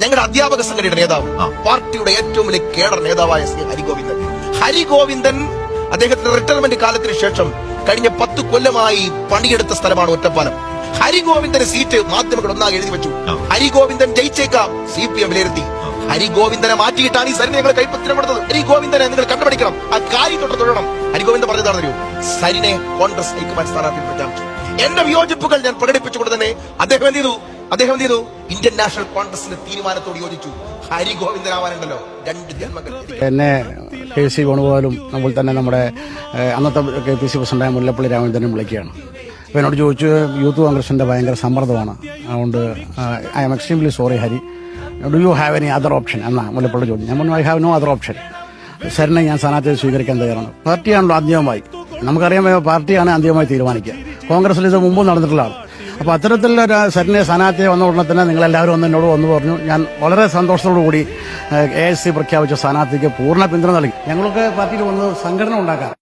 ഞങ്ങളുടെ അധ്യാപക സംഘടനയുടെ നേതാവ് പാർട്ടിയുടെ ഏറ്റവും വലിയ കേഡർ നേതാവായ ശ്രീ ഹരിഗോവിന്ദൻ. ഹരിഗോവിന്ദൻ അദ്ദേഹത്തിന്റെ റിട്ടയർമെന്റ് കാലത്തിന് ശേഷം കഴിഞ്ഞ പത്ത് കൊല്ലമായി പണിയെടുത്ത സ്ഥലമാണ് ഒറ്റപ്പാലം. ഹരിഗോവിന്ദന് സീറ്റ് മാധ്യമങ്ങൾ ഒന്നാകെ എഴുതി വെച്ചു. ഹരിഗോവിന്ദൻ ജയിച്ചേക്കാം സി പി എം വിലയിരുത്തി ഹരിഗോവിന്ദനെ മാറ്റിയിട്ടാണ് ഈ സരിനെ ഞങ്ങൾ കൈപ്പത്തിനെ കൊടുത്തത് ഹരിഗോവിന്ദനെ നിങ്ങൾ കണ്ടുപിടിക്കണം ആ കാര്യം തൊട്ട് തുടരണം ഹരിഗോവിന്ദൻ പറഞ്ഞതാണ് അറിയൂ സരിനെ കോൺഗ്രസ് ഹൈക്കമാൻഡ് സ്ഥാനാർത്ഥി പ്രഖ്യാപിച്ചു. എന്റെ വിയോജിപ്പുകൾ ഞാൻ പ്രകടിപ്പിച്ചുകൊണ്ട് തന്നെ അദ്ദേഹം എന്ത് ചെയ്തു? അദ്ദേഹം എന്ത് ചെയ്തു? ഇന്ത്യൻ നാഷണൽ കോൺഗ്രസിന്റെ തീരുമാനത്തോട് യോജിച്ചു. ഹരി ഹരിഗോവിന്ദനാവാനുണ്ടല്ലോ. രണ്ട് ജന്മങ്ങൾ. എന്നെ കെ സി വേണുഗോപാലും നമ്മൾ തന്നെ നമ്മുടെ അന്നത്തെ കെ പി സി പ്രസിഡന്റായ മുല്ലപ്പള്ളി രാമചന്ദ്രനും വിളിക്കുകയാണ്. അപ്പോൾ എന്നോട് ചോദിച്ചു യൂത്ത് കോൺഗ്രസിന്റെ ഭയങ്കര സമ്മർദ്ദമാണ്. അതുകൊണ്ട് I'm extremely sorry Hari. Do you have any other option എന്നാ മുല്ലപ്പള്ളി ചോദിച്ചു. ഞാൻ I have no other option സാറിനെ ഞാൻ സ്ഥാനാർത്ഥിയെ സ്വീകരിക്കാൻ തയ്യാറാണ്. പാർട്ടിയാണല്ലോ അന്തിമമായി. നമുക്കറിയാം പാർട്ടിയാണ് അന്തിമമായി തീരുമാനിക്കുക. കോൺഗ്രസിൽ ഇത് മുമ്പ് നടന്നിട്ടുള്ളതാണ്. അപ്പോൾ അത്തരത്തിലുള്ള ഒരു സരിനെ സ്ഥാനാർത്ഥിയെ വന്ന ഉടനെ തന്നെ നിങ്ങളെല്ലാവരും ഒന്ന് എന്നോട് വന്നു പറഞ്ഞു. ഞാൻ വളരെ സന്തോഷത്തോടു കൂടി എ എസ് സി പ്രഖ്യാപിച്ച സ്ഥാനാർത്ഥിക്ക് പൂർണ പിന്തുണ നൽകി. ഞങ്ങൾക്ക് പാർട്ടിയിൽ വന്ന് സംഘടന ഉണ്ടാക്കാൻ